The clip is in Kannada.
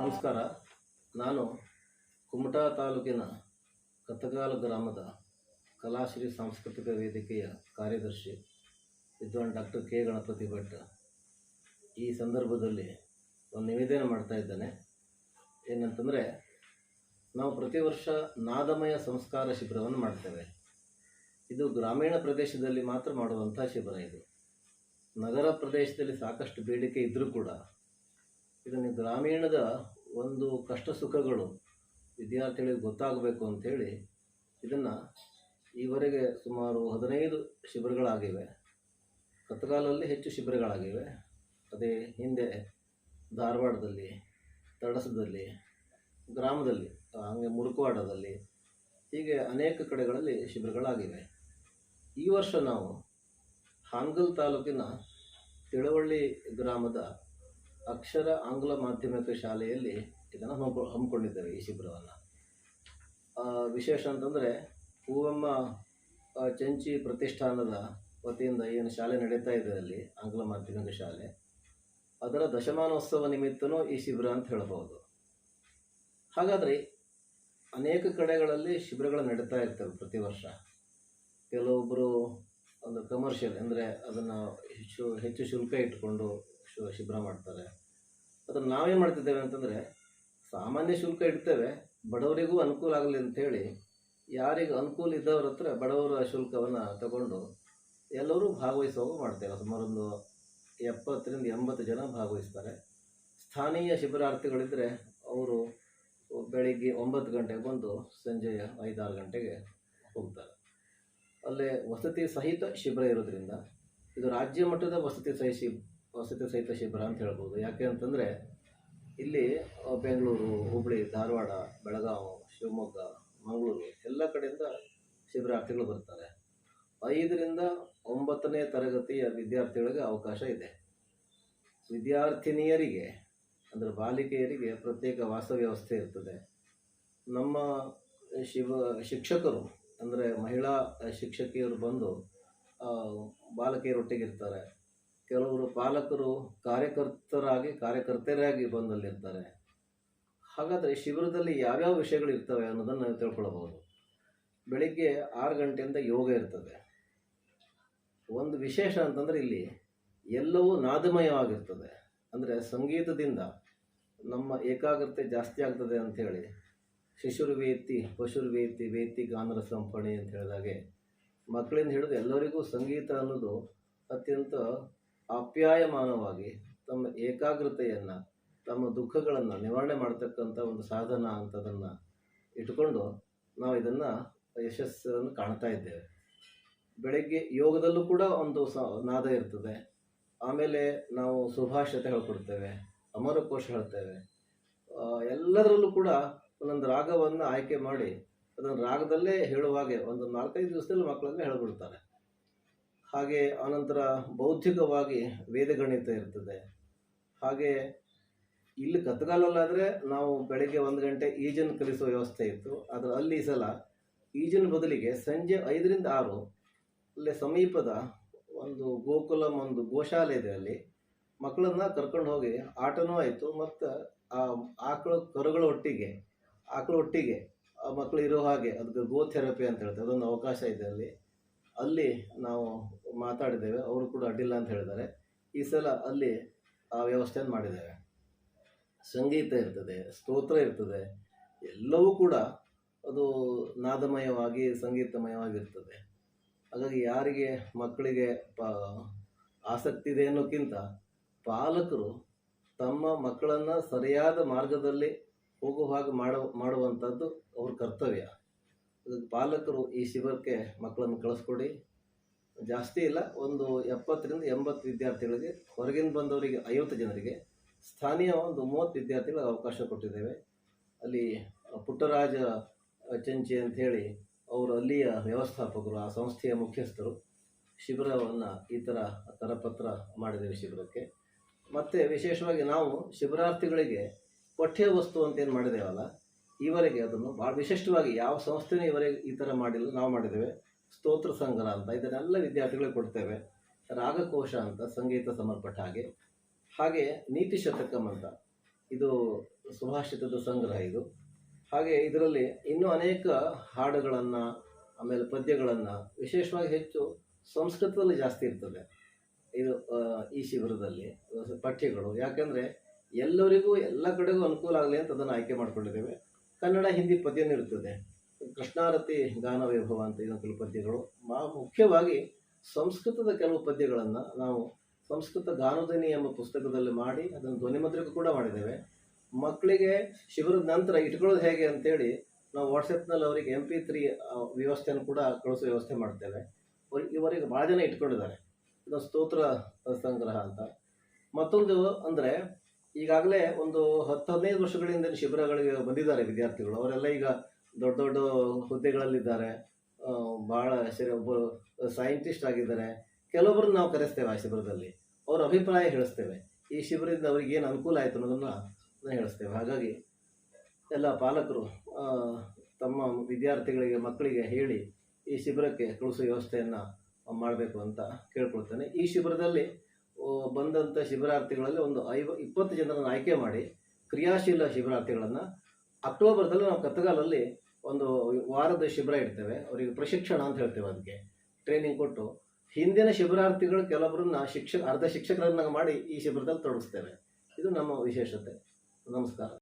ನಮಸ್ಕಾರ. ನಾನು ಕುಮಟಾ ತಾಲೂಕಿನ ಕತ್ತಗಾಲ ಗ್ರಾಮದ ಕಲಾಶ್ರೀ ಸಾಂಸ್ಕೃತಿಕ ವೇದಿಕೆಯ ಕಾರ್ಯದರ್ಶಿ ವಿದ್ವಾನ್ ಡಾಕ್ಟರ್ ಕೆ ಗಣಪತಿ ಭಟ್. ಈ ಸಂದರ್ಭದಲ್ಲಿ ಒಂದು ನಿವೇದನೆ ಮಾಡ್ತಾ ಇದ್ದೇನೆ. ಏನಂತಂದರೆ, ನಾವು ಪ್ರತಿ ವರ್ಷ ನಾದಮಯ ಸಂಸ್ಕಾರ ಶಿಬಿರವನ್ನು ಮಾಡ್ತೇವೆ. ಇದು ಗ್ರಾಮೀಣ ಪ್ರದೇಶದಲ್ಲಿ ಮಾತ್ರ ಮಾಡುವಂಥ ಶಿಬಿರ ಇದು. ನಗರ ಪ್ರದೇಶದಲ್ಲಿ ಸಾಕಷ್ಟು ಬೇಡಿಕೆ ಇದ್ದರೂ ಕೂಡ ಇದನ್ನು ಗ್ರಾಮೀಣದ ಒಂದು ಕಷ್ಟ ಸುಖಗಳು ವಿದ್ಯಾರ್ಥಿಗಳಿಗೆ ಗೊತ್ತಾಗಬೇಕು ಅಂಥೇಳಿ ಇದನ್ನು ಈವರೆಗೆ ಸುಮಾರು ಹದಿನೈದು ಶಿಬಿರಗಳಾಗಿವೆ. ಕತ್ಕಾಲಲ್ಲಿ ಹೆಚ್ಚು ಶಿಬಿರಗಳಾಗಿವೆ. ಅದೇ ಹಿಂದೆ ಧಾರವಾಡದಲ್ಲಿ, ತಡಸದಲ್ಲಿ, ಗ್ರಾಮದಲ್ಲಿ, ಹಾಗೆ ಮುರುಕವಾಡದಲ್ಲಿ ಹೀಗೆ ಅನೇಕ ಕಡೆಗಳಲ್ಲಿ ಶಿಬಿರಗಳಾಗಿವೆ. ಈ ವರ್ಷ ನಾವು ಹಾನಗಲ್ ತಾಲೂಕಿನ ತಿಳವಳ್ಳಿ ಗ್ರಾಮದ ಅಕ್ಷರ ಆಂಗ್ಲ ಮಾಧ್ಯಮಿಕ ಶಾಲೆಯಲ್ಲಿ ಇದನ್ನು ಹಮ್ಕೊ ಹಮ್ಮಿಕೊಂಡಿದ್ದೇವೆ ಈ ಶಿಬಿರವನ್ನು. ವಿಶೇಷ ಅಂತಂದರೆ ಹೂವಮ್ಮ ಚಂಚಿ ಪ್ರತಿಷ್ಠಾನದ ವತಿಯಿಂದ ಏನು ಶಾಲೆ ನಡೀತಾ ಇದೆ ಅಲ್ಲಿ, ಆಂಗ್ಲ ಮಾಧ್ಯಮಿಕ ಶಾಲೆ. ಅದರ ದಶಮಾನೋತ್ಸವ ನಿಮಿತ್ತನೂ ಈ ಶಿಬಿರ ಅಂತ ಹೇಳಬಹುದು. ಹಾಗಾದರೆ ಅನೇಕ ಕಡೆಗಳಲ್ಲಿ ಶಿಬಿರಗಳು ನಡೀತಾ ಇರ್ತವೆ ಪ್ರತಿ ವರ್ಷ. ಕೆಲವೊಬ್ಬರು ಒಂದು ಕಮರ್ಷಿಯಲ್ ಅಂದರೆ ಅದನ್ನು ಹೆಚ್ಚು ಹೆಚ್ಚು ಶುಲ್ಕ ಇಟ್ಕೊಂಡು ಶು- ಶಿಬಿರ ಮಾಡ್ತಾರೆ. ಅದನ್ನು ನಾವೇನು ಮಾಡ್ತಿದ್ದೇವೆ ಅಂತಂದರೆ, ಸಾಮಾನ್ಯ ಶುಲ್ಕ ಇಡ್ತೇವೆ, ಬಡವರಿಗೂ ಅನುಕೂಲ ಆಗಲಿ ಅಂಥೇಳಿ ಯಾರಿಗೆ ಅನುಕೂಲ ಇದ್ದವ್ರ ಹತ್ರ ಬಡವರ ಶುಲ್ಕವನ್ನು ತಗೊಂಡು ಎಲ್ಲರೂ ಭಾಗವಹಿಸುವಾಗ ಮಾಡ್ತೇವೆ. ಸುಮಾರೊಂದು ಎಪ್ಪತ್ತರಿಂದ ಎಂಬತ್ತು ಜನ ಭಾಗವಹಿಸ್ತಾರೆ. ಸ್ಥಾನೀಯ ಶಿಬಿರಾರ್ಥಿಗಳಿದ್ದರೆ ಅವರು ಬೆಳಿಗ್ಗೆ ಒಂಬತ್ತು ಗಂಟೆಗೆ ಬಂದು ಸಂಜೆಯ ಐದಾರು ಗಂಟೆಗೆ ಹೋಗ್ತಾರೆ. ಅಲ್ಲೇ ವಸತಿ ಸಹಿತ ಶಿಬಿರ ಇರೋದ್ರಿಂದ, ಇದು ರಾಜ್ಯ ಮಟ್ಟದ ವಸತಿ ಸಹಿ ಶಿಬ್ ವಸತಿ ಸಹಿತ ಶಿಬಿರ ಅಂತ ಹೇಳ್ಬೋದು. ಯಾಕೆ ಅಂತಂದರೆ ಇಲ್ಲಿ ಬೆಂಗಳೂರು ಹುಬ್ಬಳ್ಳಿ ಧಾರವಾಡ, ಬೆಳಗಾವಿ, ಶಿವಮೊಗ್ಗ, ಮಂಗಳೂರು ಎಲ್ಲ ಕಡೆಯಿಂದ ಶಿಬಿರಾರ್ಥಿಗಳು ಬರ್ತಾರೆ. ಐದರಿಂದ ಒಂಬತ್ತನೇ ತರಗತಿಯ ವಿದ್ಯಾರ್ಥಿಗಳಿಗೆ ಅವಕಾಶ ಇದೆ. ವಿದ್ಯಾರ್ಥಿನಿಯರಿಗೆ, ಅಂದರೆ ಬಾಲಿಕೆಯರಿಗೆ ಪ್ರತ್ಯೇಕ ವಾಸ ವ್ಯವಸ್ಥೆ ಇರ್ತದೆ. ನಮ್ಮ ಶಿವ, ಶಿಕ್ಷಕರು, ಅಂದರೆ ಮಹಿಳಾ ಶಿಕ್ಷಕಿಯರು ಬಂದು ಬಾಲಕಿಯರೊಟ್ಟಿಗಿರ್ತಾರೆ ಕೆಲವರು ಪಾಲಕರು ಕಾರ್ಯಕರ್ತರಾಗಿ ಕಾರ್ಯಕರ್ತರಾಗಿ ಬಂದಲ್ಲಿರ್ತಾರೆ. ಹಾಗಾದರೆ ಶಿಬಿರದಲ್ಲಿ ಯಾವ್ಯಾವ ವಿಷಯಗಳು ಇರ್ತವೆ ಅನ್ನೋದನ್ನು ನಾವು ತಿಳ್ಕೊಳ್ಬೋದು ಬೆಳಿಗ್ಗೆ ಆರು ಗಂಟೆಯಿಂದ ಯೋಗ ಇರ್ತದೆ. ಒಂದು ವಿಶೇಷ ಅಂತಂದರೆ ಇಲ್ಲಿ ಎಲ್ಲವೂ ನಾದಮಯವಾಗಿರ್ತದೆ. ಅಂದರೆ ಸಂಗೀತದಿಂದ ನಮ್ಮ ಏಕಾಗ್ರತೆ ಜಾಸ್ತಿ ಆಗ್ತದೆ ಅಂಥೇಳಿ ಪಶುರು ವ್ಯಕ್ತಿ ವೇತಿ ಗಾನರ ಸಂಪಣಿ ಅಂತ ಹೇಳಿದಾಗೆ ಮಕ್ಕಳಿಂದ ಹಿಡಿದು ಎಲ್ಲರಿಗೂ ಸಂಗೀತ ಅನ್ನೋದು ಅತ್ಯಂತ ಆಪ್ಯಾಯಮಾನವಾಗಿ ತಮ್ಮ ಏಕಾಗ್ರತೆಯನ್ನು, ತಮ್ಮ ದುಃಖಗಳನ್ನು ನಿವಾರಣೆ ಮಾಡ್ತಕ್ಕಂಥ ಒಂದು ಸಾಧನ ಅಂತದನ್ನು ಇಟ್ಕೊಂಡು ನಾವು ಇದನ್ನು ಯಶಸ್ಸನ್ನು ಕಾಣ್ತಾ ಇದ್ದೇವೆ. ಬೆಳಗ್ಗೆ ಯೋಗದಲ್ಲೂ ಕೂಡ ಒಂದು ಸ, ನಾದ ಇರ್ತದೆ. ಆಮೇಲೆ ನಾವು ಸುಭಾಷತೆ ಹೇಳ್ಕೊಡ್ತೇವೆ, ಅಮರಕೋಶ ಹೇಳ್ತೇವೆ. ಎಲ್ಲದರಲ್ಲೂ ಕೂಡ ಒಂದೊಂದು ರಾಗವನ್ನು ಆಯ್ಕೆ ಮಾಡಿ ಅದನ್ನು ರಾಗದಲ್ಲೇ ಹೇಳುವಾಗೆ ಒಂದು ನಾಲ್ಕೈದು ದಿವಸದಲ್ಲಿ ಮಕ್ಕಳನ್ನು ಹೇಳ್ಬಿಡ್ತಾರೆ. ಹಾಗೆ ಆನಂತರ ಬೌದ್ಧಿಕವಾಗಿ ವೇದಗಣಿತ ಇರ್ತದೆ. ಹಾಗೆ ಇಲ್ಲಿ ಕತ್ಗಾಲಲ್ಲಾದರೆ ನಾವು ಬೆಳಗ್ಗೆ ಒಂದು ಗಂಟೆ ಈಜನ್ನು ಕಲಿಸುವ ವ್ಯವಸ್ಥೆ ಇತ್ತು. ಆದರೆ ಅಲ್ಲಿ ಸಲ ಈಜನ್ ಬದಲಿಗೆ ಸಂಜೆ ಐದರಿಂದ ಆರು ಅಲ್ಲೇ ಸಮೀಪದ ಒಂದು ಗೋಕುಲಂ ಒಂದು ಗೋಶಾಲೆ ಇದೆ ಅಲ್ಲಿ. ಮಕ್ಕಳನ್ನ ಕರ್ಕೊಂಡು ಹೋಗಿ ಆಟನೂ ಆಯಿತು. ಮತ್ತು ಆ ಆಕಳು ಕರುಗಳ ಒಟ್ಟಿಗೆ, ಆಕಳ ಒಟ್ಟಿಗೆ ಆ ಮಕ್ಕಳು ಇರೋ ಹಾಗೆ ಅದಕ್ಕೆ ಗೋ ಥೆರಪಿ ಅಂತ ಹೇಳ್ತಾರೆ. ಅದೊಂದು ಅವಕಾಶ ಇದೆ ಅಲ್ಲಿ. ಅಲ್ಲಿ ನಾವು ಮಾತಾಡಿದ್ದೇವೆ. ಅವರು ಕೂಡ ಅಡ್ಡಿಲ್ಲ ಅಂತ ಹೇಳಿದ್ದಾರೆ. ಈ ಸಲ ಅಲ್ಲಿ ಆ ವ್ಯವಸ್ಥೆಯನ್ನು ಮಾಡಿದ್ದೇವೆ. ಸಂಗೀತ ಇರ್ತದೆ, ಸ್ತೋತ್ರ ಇರ್ತದೆ, ಎಲ್ಲವೂ ಕೂಡ ಅದು ನಾದಮಯವಾಗಿ, ಸಂಗೀತಮಯವಾಗಿರ್ತದೆ. ಹಾಗಾಗಿ ಯಾರಿಗೆ ಮಕ್ಕಳಿಗೆ ಪ, ಆಸಕ್ತಿ ಇದೆ ಅನ್ನೋಕ್ಕಿಂತ ಪಾಲಕರು ತಮ್ಮ ಮಕ್ಕಳನ್ನು ಸರಿಯಾದ ಮಾರ್ಗದಲ್ಲಿ ಹೋಗುವ ಹಾಗೆ ಮಾಡೋ, ಮಾಡುವಂಥದ್ದು ಅವ್ರ ಕರ್ತವ್ಯ. ಪಾಲಕರು ಈ ಶಿಬಿರಕ್ಕೆ ಮಕ್ಕಳನ್ನು ಕಳಿಸ್ಕೊಡಿ. ಜಾಸ್ತಿ ಇಲ್ಲ, ಒಂದು ಎಪ್ಪತ್ತರಿಂದ ಎಂಬತ್ತು ವಿದ್ಯಾರ್ಥಿಗಳಿಗೆ, ಹೊರಗಿಂದ ಬಂದವರಿಗೆ ಐವತ್ತು ಜನರಿಗೆ ಸ್ಥಾನೀಯ ಒಂದು ಮೂವತ್ತು ವಿದ್ಯಾರ್ಥಿಗಳಿಗೆ ಅವಕಾಶ ಕೊಟ್ಟಿದ್ದೇವೆ. ಅಲ್ಲಿ ಪುಟ್ಟರಾಜ ಚಂಚಿ ಅಂಥೇಳಿ ಅವರು ಅಲ್ಲಿಯ ವ್ಯವಸ್ಥಾಪಕರು, ಆ ಸಂಸ್ಥೆಯ ಮುಖ್ಯಸ್ಥರು. ಶಿಬಿರವನ್ನು ಈ ಥರ ಕರಪತ್ರ ಮಾಡಿದ್ದೇವೆ ಶಿಬಿರಕ್ಕೆ. ಮತ್ತು ವಿಶೇಷವಾಗಿ ನಾವು ಶಿಬಿರಾರ್ಥಿಗಳಿಗೆ ಪಠ್ಯ ವಸ್ತು ಅಂತೇನು ಮಾಡಿದ್ದೇವಲ್ಲ ಈವರೆಗೆ ಅದನ್ನು ಭಾಳ ವಿಶಿಷ್ಟವಾಗಿ ಯಾವ ಸಂಸ್ಥೆನೂ ಈವರೆಗೆ ಈ ಥರ ಮಾಡಿಲ್ಲ, ನಾವು ಮಾಡಿದ್ದೇವೆ. ಸ್ತೋತ್ರ ಸಂಗ್ರಹ ಅಂತ, ಇದನ್ನೆಲ್ಲ ವಿದ್ಯಾರ್ಥಿಗಳಿಗೆ ಕೊಡ್ತೇವೆ. ರಾಗಕೋಶ ಅಂತ, ಸಂಗೀತ ಸಮರ್ಪಟ ಹಾಗೆ. ಹಾಗೆ ನೀತಿ ಶತಕಂ ಅಂತ, ಇದು ಸುಭಾಷಿತದ ಸಂಗ್ರಹ ಇದು. ಹಾಗೆ ಇದರಲ್ಲಿ ಇನ್ನೂ ಅನೇಕ ಹಾಡುಗಳನ್ನು, ಆಮೇಲೆ ಪದ್ಯಗಳನ್ನು ವಿಶೇಷವಾಗಿ ಹೆಚ್ಚು ಸಂಸ್ಕೃತದಲ್ಲಿ ಜಾಸ್ತಿ ಇರ್ತದೆ. ಇದು ಈ ಶಿಬಿರದಲ್ಲಿ ಪಠ್ಯಗಳು. ಯಾಕೆಂದರೆ ಎಲ್ಲರಿಗೂ, ಎಲ್ಲ ಕಡೆಗೂ ಅನುಕೂಲ ಆಗಲಿ ಅಂತ ಅದನ್ನು ಆಯ್ಕೆ ಮಾಡ್ಕೊಂಡಿದ್ದೇವೆ. ಕನ್ನಡ ಹಿಂದಿ ಪದ್ಯನೂ ಇರ್ತದೆ. ಕೃಷ್ಣಾರತಿ ಗಾನ ವೈಭವ ಅಂತ ಇನ್ನೊಂದು ಕೆಲವು ಪದ್ಯಗಳು. ಮಾ, ಮುಖ್ಯವಾಗಿ ಸಂಸ್ಕೃತದ ಕೆಲವು ಪದ್ಯಗಳನ್ನು ನಾವು ಸಂಸ್ಕೃತ ಗಾನಧ್ವನಿ ಎಂಬ ಪುಸ್ತಕದಲ್ಲಿ ಮಾಡಿ ಅದನ್ನು ಧ್ವನಿಮುದ್ರಿಕೆ ಕೂಡ ಮಾಡಿದ್ದೇವೆ. ಮಕ್ಕಳಿಗೆ ಶಿಬಿರದ ನಂತರ ಇಟ್ಕೊಳ್ಳೋದು ಹೇಗೆ ಅಂತೇಳಿ ನಾವು ವಾಟ್ಸಪ್ನಲ್ಲಿ ಅವರಿಗೆ ಎಂ ಪಿ ತ್ರೀ ವ್ಯವಸ್ಥೆಯನ್ನು ಕೂಡ ಕಳಿಸೋ ವ್ಯವಸ್ಥೆ ಮಾಡ್ತೇವೆ. ಇವರಿಗೆ ಭಾಳ ಜನ ಇಟ್ಕೊಂಡಿದ್ದಾರೆ. ಸ್ತೋತ್ರ ಸಂಗ್ರಹ ಅಂತ. ಮತ್ತೊಂದು ಅಂದರೆ ಈಗಾಗಲೇ ಒಂದು ಹತ್ತು ಹದಿನೈದು ವರ್ಷಗಳಿಂದ ಶಿಬಿರಗಳಿಗೆ ಬಂದಿದ್ದಾರೆ ವಿದ್ಯಾರ್ಥಿಗಳು. ಅವರೆಲ್ಲ ಈಗ ದೊಡ್ಡ ದೊಡ್ಡ ಹುದ್ದೆಗಳಲ್ಲಿದ್ದಾರೆ. ಭಾಳ ಸರಿ ಒಬ್ಬರು ಸೈಂಟಿಸ್ಟ್ ಆಗಿದ್ದಾರೆ. ಕೆಲವೊಬ್ಬರನ್ನ ನಾವು ಕರೆಸ್ತೇವೆ ಆ ಶಿಬಿರದಲ್ಲಿ. ಅವ್ರ ಅಭಿಪ್ರಾಯ ಹೇಳಿಸ್ತೇವೆ. ಈ ಶಿಬಿರದಿಂದ ಅವ್ರಿಗೆ ಏನು ಅನುಕೂಲ ಆಯಿತು ಅನ್ನೋದನ್ನು ಹೇಳಿಸ್ತೇವೆ. ಹಾಗಾಗಿ ಎಲ್ಲ ಪಾಲಕರು ತಮ್ಮ ವಿದ್ಯಾರ್ಥಿಗಳಿಗೆ, ಮಕ್ಕಳಿಗೆ ಹೇಳಿ ಈ ಶಿಬಿರಕ್ಕೆ ಕಳಿಸೋ ವ್ಯವಸ್ಥೆಯನ್ನು ಮಾಡಬೇಕು ಅಂತ ಕೇಳ್ಕೊಳ್ತೇನೆ. ಈ ಶಿಬಿರದಲ್ಲಿ ಬಂದಂಥ ಶಿಬಿರಾರ್ಥಿಗಳಲ್ಲಿ ಒಂದು ಐವ, ಇಪ್ಪತ್ತು ಜನರನ್ನು ಆಯ್ಕೆ ಮಾಡಿ ಕ್ರಿಯಾಶೀಲ ಶಿಬಿರಾರ್ಥಿಗಳನ್ನು ಅಕ್ಟೋಬರ್ದಲ್ಲಿ ನಾವು ಕತ್ತಗಾಲಲ್ಲಿ ಒಂದು ವಾರದ ಶಿಬಿರ ಇಡ್ತೇವೆ. ಅವರಿಗೆ ಪ್ರಶಿಕ್ಷಣ ಅಂತ ಹೇಳ್ತೇವೆ ಅದಕ್ಕೆ. ಟ್ರೈನಿಂಗ್ ಕೊಟ್ಟು ಹಿಂದಿನ ಶಿಬಿರಾರ್ಥಿಗಳು ಕೆಲವರನ್ನ ಶಿಕ್ಷ, ಅರ್ಧ ಶಿಕ್ಷಕರನ್ನ ಮಾಡಿ ಈ ಶಿಬಿರದಲ್ಲಿ ತೊಡಗಿಸ್ತೇವೆ. ಇದು ನಮ್ಮ ವಿಶೇಷತೆ. ನಮಸ್ಕಾರ.